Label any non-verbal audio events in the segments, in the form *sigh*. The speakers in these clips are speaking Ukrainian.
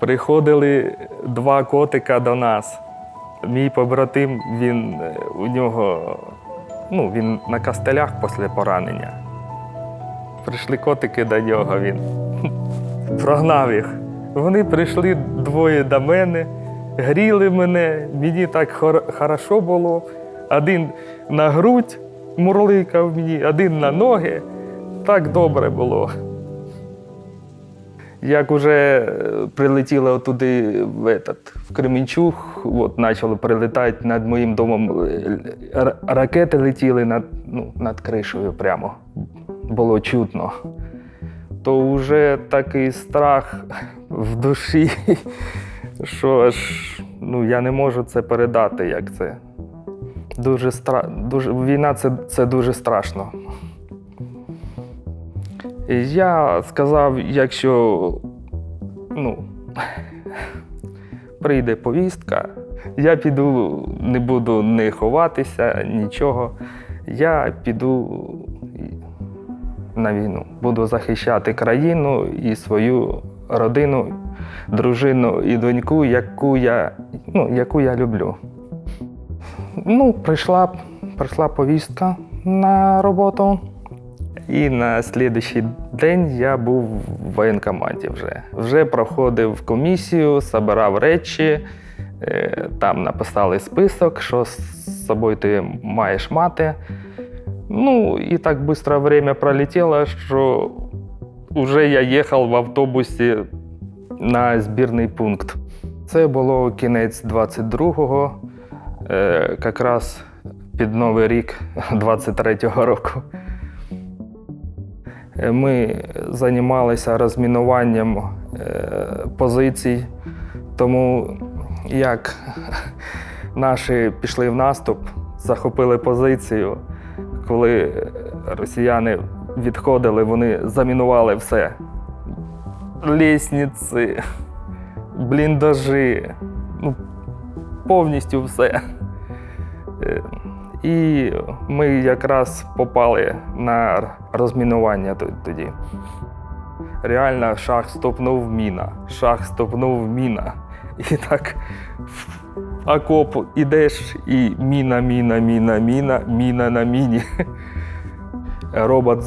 Приходили два котика до нас. Мій побратим, він е, у нього ну, він на кастелях після поранення. Прийшли котики до нього, він *laughs* прогнав їх. Вони прийшли двоє до мене, гріли мене, мені так хор- хорошо було. Один на грудь мурликав мені, один на ноги. Так добре було. Як уже е, прилетіло туди в, этот, в Кременчуг, от почали прилітати над моїм домом. е, Ракети летіли над, ну, над кришею прямо. Було чутно. То вже такий страх в душі, *laughs* що аж ну, я не можу це передати, як це. Дуже стра... дуже... Війна це, це дуже страшно. Я сказав, якщо ну, *laughs* прийде повістка, я піду, не буду не ховатися, нічого. Я піду на війну. Буду захищати країну і свою родину, дружину і доньку, яку я, ну, яку я люблю. Ну, прийшла, прийшла повістка на роботу. І на слідуючий день я був в воєнкоматі вже. Вже проходив комісію, збирав речі, е, там написали список, що з собою ти маєш мати. Ну, і так швидко время пролетіло, що вже я їхав в автобусі на збірний пункт. Це було кінець 22-го, е, якраз під Новий рік 23-го року. Е, Ми займалися розмінуванням е, позицій, тому як наші пішли в наступ, захопили позицію, коли росіяни відходили, вони замінували все. Лісниці, бліндажі, ну, повністю все. І ми якраз попали на розмінування тоді. Реально шах стопнув міна, шах стопнув міна. І так окоп ідеш, і міна, міна, міна, міна, міна на міні. Робот,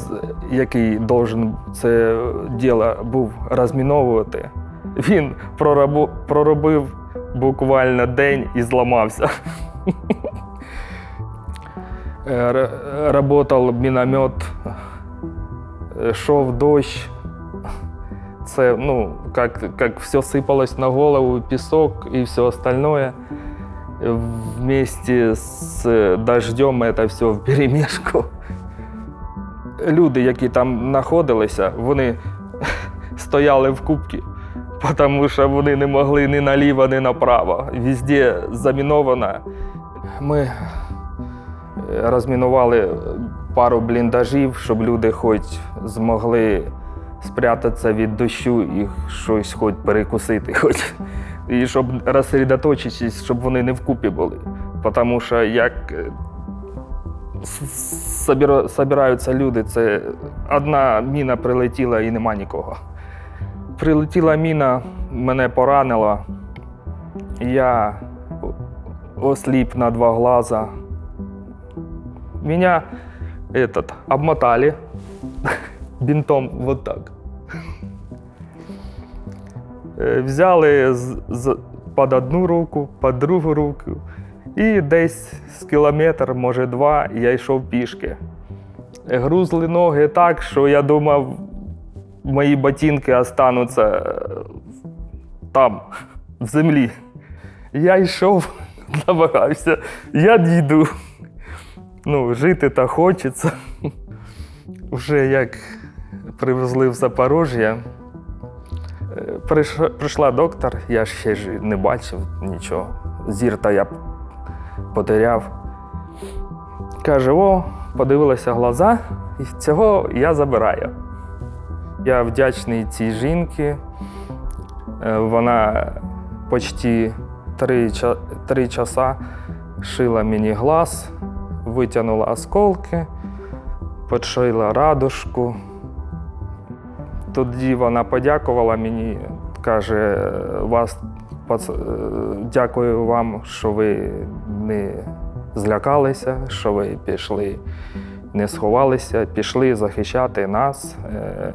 який должен це діло був розміновувати, він проробив буквально день і зламався. Э, р- Работал міномет, э, шов дощ. Це, ну, как, как все сыпалось на голову, песок и все остальное. Вместе с дождем это все в перемешку. Люди, які там знаходилися, вони стояли в кубці, тому що вони не могли ні наліво, ні направо. Везде заміновано. Ми е, розмінували пару бліндажів, щоб люди хоч змогли спрятатися від дощу і щось хоч перекусити, *laughs* хоч. І щоб розсередоточитись, щоб вони не вкупі були. Тому що як е, собираються люди, це одна міна прилетіла і нема нікого. Прилетіла міна, мене поранила. Я осліп на два глаза. Меня этот, обмотали *laughs* бинтом вот так. Е, Взяли під одну руку, під другу руку. І десь з кілометр, може два, я йшов пішки. Грузли ноги так, що я думав, мої ботинки остануться е, там, в землі. Я йшов, *laughs* намагався, я дійду. Ну, жити та хочеться. Вже як привезли в Запорожжя, е, прийшла, доктор, я ще ж не бачив нічого. Зір та я потеряв. Каже: о, подивилася глаза, і цього я забираю. Я вдячний цій жінці. Е, Вона почти три, три часа шила мені глаз, витягнула осколки, подшила радужку. Тоді вона подякувала мені, каже, вас е, дякую вам, що ви не злякалися, що ви пішли, не сховалися, пішли захищати нас, е,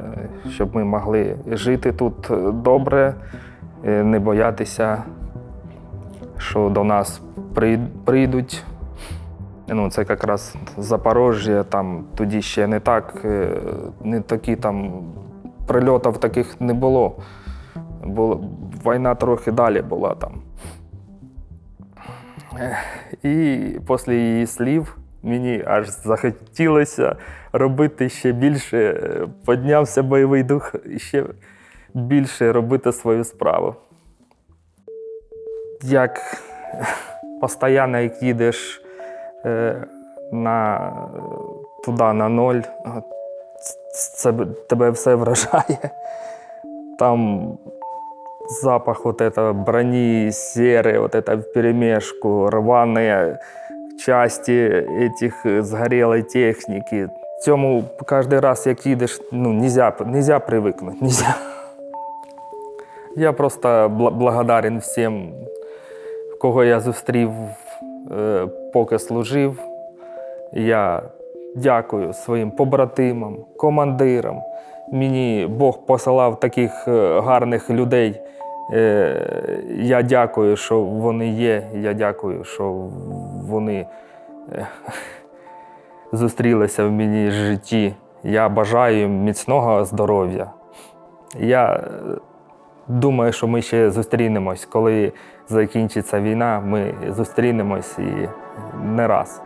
щоб ми могли жити тут добре, е, не боятися, що до нас прийдуть. Ну, це якраз Запорожжя, там тоді ще не так, е, не такі там прильотів таких не було. Було, війна трохи далі була там. І після її слів мені аж захотілося робити ще більше, е, піднявся бойовий дух ще більше робити свою справу. Як постійно як їдеш на, туди на ноль, а це, тебе все вражає. Там запах вот это брони серы, вот это вперемешку, рваные части этих э, сгорелой техники. Цьому кожен раз, як їдеш, ну, нельзя, нельзя привикнути. Нельзя. Я просто бла- благодарен всім, кого я зустрів, е, поки служив. Я дякую своїм побратимам, командирам. Мені Бог посилав таких е, гарних людей. Е, Я дякую, що вони є. Я дякую, що вони е, зустрілися в мені житті. Я бажаю міцного здоров'я. Я е, думаю, що ми ще зустрінемось. Коли закінчиться війна, ми зустрінемось і не раз.